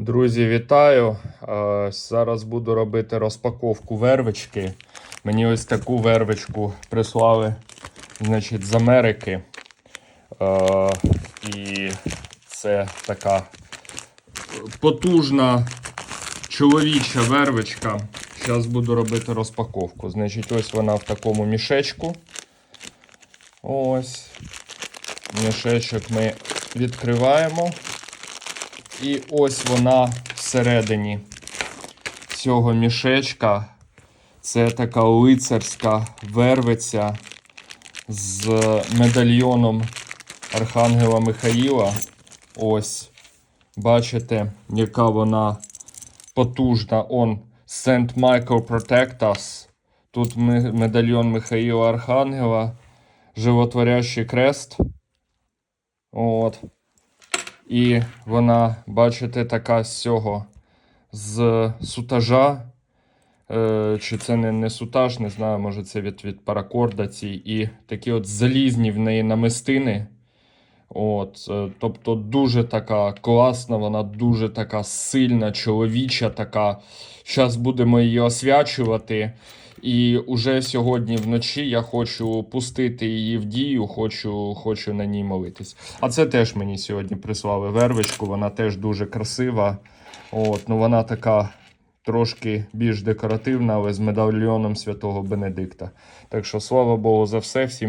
Друзі, вітаю! Е, Зараз буду робити розпаковку вервички. Мені ось таку вервичку прислали значить, з Америки. Е, І це така потужна чоловіча вервичка. Зараз буду робити розпаковку. Значить, ось вона в такому мішечку. Ось. Мішечок ми відкриваємо. І ось вона всередині цього мішечка. Це така лицарська вервиця з медальйоном Архангела Михаїла. Ось. Бачите, яка вона потужна. Он Saint Michael Protect Us. Тут медальйон Михаїла Архангела, животворящий крест. От. І вона, бачите, така з цього з сутажа. Е, чи це не, не сутаж, не знаю, може це від, від паракорда ці. І такі от залізні в неї намистини. От, е, тобто дуже така класна, вона дуже така сильна, чоловіча, така. Зараз будемо її освячувати. І уже сьогодні вночі я хочу пустити її в дію, хочу, хочу на ній молитись. А це теж мені сьогодні прислали вервичку, вона теж дуже красива. От, ну вона така трошки більш декоративна, але з медальйоном святого Бенедикта. Так що слава Богу за все, всім.